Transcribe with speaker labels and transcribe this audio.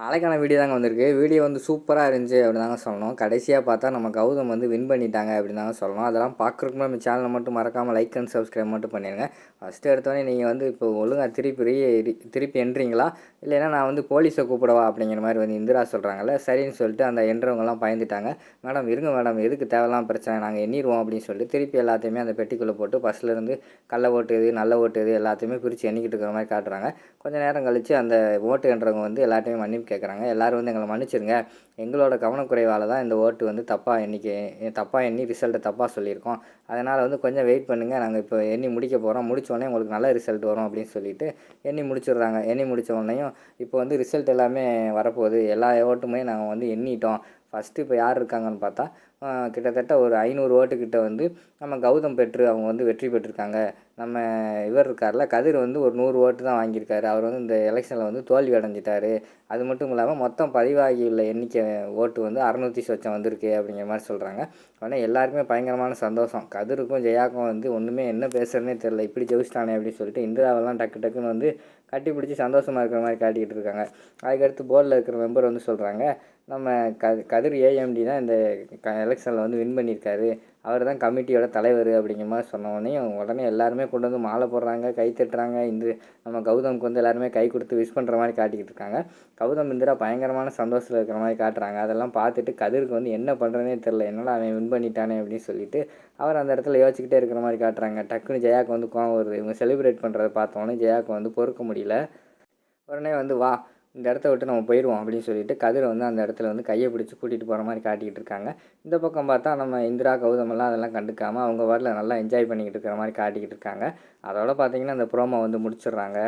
Speaker 1: நாளைக்கான வீடியோ தாங்க வந்திருக்கு. வீடியோ வந்து சூப்பராக இருந்துச்சு அப்படின்னு தாங்க சொல்லணும். கடைசியாக பார்த்தா நம்ம கௌதம் வந்து வின் பண்ணிட்டாங்க அப்படின்னு தாங்க சொல்லணும். அதெல்லாம் பார்க்குறதுக்கு நம்ம சேனலை மட்டும் மறக்காமல் லைக் அண்ட் சப்ஸ்கிரைப் மட்டும் பண்ணிடுங்க ஃபஸ்ட்டு எடுத்தோடனே நீங்கள் வந்து இப்போ ஒழுங்காக திருப்பி திருப்பி என்றீங்களா இல்லைன்னா நான் வந்து போலீஸை கூப்பிடவா அப்படிங்கிற மாதிரி வந்து இந்திரா சொல்கிறாங்கல்ல சரின்னு சொல்லிட்டு அந்த என்றவங்கலாம் பயந்துட்டாங்க. மேடம் இருங்க மேடம் எதுக்கு தேவைலாம் பிரச்சனை? நாங்கள் எண்ணிடுவோம் அப்படின்னு சொல்லிட்டு திருப்பி எல்லாத்தையுமே அந்த பெட்டிக்குள்ளே போட்டு பஸ்லேருந்து கள்ள ஓட்டு இது நல்ல ஓட்டு இது எல்லாத்தையுமே பிரித்து எண்ணிக்கிட்டு இருக்கிற மாதிரி காட்டுறாங்க. கொஞ்ச நேரம் கழித்து அந்த ஓட்டு என்றவங்க வந்து எல்லாத்தையுமே மன்னிப்பு கேட்குறாங்க எல்லோரும் வந்து எங்களை மன்னிச்சிருங்க. எங்களோட கவனக்குறைவால் தான் இந்த ஓட்டு வந்து தப்பாக எண்ணிக்கை தப்பாக எண்ணி ரிசல்ட்டை தப்பாக சொல்லியிருக்கோம். அதனால் வந்து கொஞ்சம் வெயிட் பண்ணுங்கள் நாங்கள் இப்போ எண்ணி முடிக்க போகிறோம் முடித்தோடனே உங்களுக்கு நல்ல ரிசல்ட் வரும் அப்படின்னு சொல்லிட்டு எண்ணி முடிச்சிடுறாங்க. எண்ணி முடித்த உடனேயும் இப்போ வந்து ரிசல்ட் எல்லாமே வரப்போகுது. எல்லா ஓட்டுமே நாங்கள் வந்து எண்ணிட்டோம். ஃபஸ்ட்டு இப்போ யார் இருக்காங்கன்னு பார்த்தா கிட்டத்தட்ட ஒரு ஐநூறு ஓட்டுக்கிட்ட வந்து நம்ம கௌதம் பெற்று அவங்க வந்து வெற்றி பெற்றிருக்காங்க. நம்ம இவர் இருக்கார்ல கதிர் வந்து ஒரு நூறு ஓட்டு தான் வாங்கியிருக்காரு. அவர் வந்து இந்த எலெக்ஷனில் வந்து தோல்வி அடைஞ்சிட்டாரு. அது மட்டும் இல்லாமல் மொத்தம் பதிவாகியுள்ள எண்ணிக்கை ஓட்டு வந்து அறநூற்றி சொச்சம் வந்திருக்கு அப்படிங்கிற மாதிரி சொல்கிறாங்க உடனே எல்லாருக்குமே பயங்கரமான சந்தோஷம். கதிருக்கும் ஜெயாக்கும் வந்து ஒன்றுமே என்ன பேசுகிறனே தெரில இப்படி ஜெயிச்சிட்டானே அப்படின்னு சொல்லிட்டு இந்திராவெல்லாம் டக்கு டக்குன்னு வந்து கட்டி பிடிச்சி சந்தோஷமாக இருக்கிற மாதிரி காட்டிக்கிட்டு இருக்காங்க. அதுக்கடுத்து போர்டில் இருக்கிற மெம்பர் வந்து சொல்கிறாங்க நம்ம க கதிர் ஏஎம்டி தான் இந்த க எலெக்ஷனில் வந்து வின் பண்ணியிருக்காரு. அவர் தான் கமிட்டியோட தலைவர் அப்படிங்கிற மாதிரி சொன்ன உடனே உடனே எல்லாருமே கொண்டு வந்து மாலை போடுறாங்க கை தட்டுறாங்க. இந்த நம்ம கௌதமுக்கு வந்து எல்லாருமே கை கொடுத்து விஷ் பண்ணுற மாதிரி காட்டிக்கிட்டு இருக்காங்க. கௌதம் இந்திரா பயங்கரமான சந்தோஷத்தில் இருக்கிற மாதிரி காட்டுறாங்க. அதெல்லாம் பார்த்துட்டு கதிருக்கு வந்து என்ன பண்ணுறதுனே தெரில என்னடா அவன் வின் பண்ணிட்டானே அப்படின்னு சொல்லிட்டு அவர் அந்த இடத்துல யோசிச்சுக்கிட்டே இருக்கிற மாதிரி காட்டுறாங்க. டக்குன்னு ஜெயாக்கு வந்து கோவம் வருது. இவங்க செலிப்ரேட் பண்ணுறத பார்த்தோன்னே ஜெயாக்கு வந்து பொறுக்க முடியல. உடனே வந்து வா இந்த இடத்த விட்டு நம்ம போயிடுவோம் அப்படின்னு சொல்லிட்டு கதிரை வந்து அந்த இடத்துல வந்து கையை பிடிச்சி கூட்டிகிட்டு போகிற மாதிரி காட்டிக்கிட்டு இருக்காங்க. இந்த பக்கம் பார்த்தா நம்ம இந்திரா கௌதமெல்லாம் அதெல்லாம் கண்டுக்காமல் அவங்க வரல நல்லா என்ஜாய் பண்ணிக்கிட்டு இருக்கிற மாதிரி காட்டிக்கிட்டு இருக்காங்க. அதோட பார்த்திங்கன்னா அந்த ப்ரோமோ வந்து முடிச்சிடுறாங்க.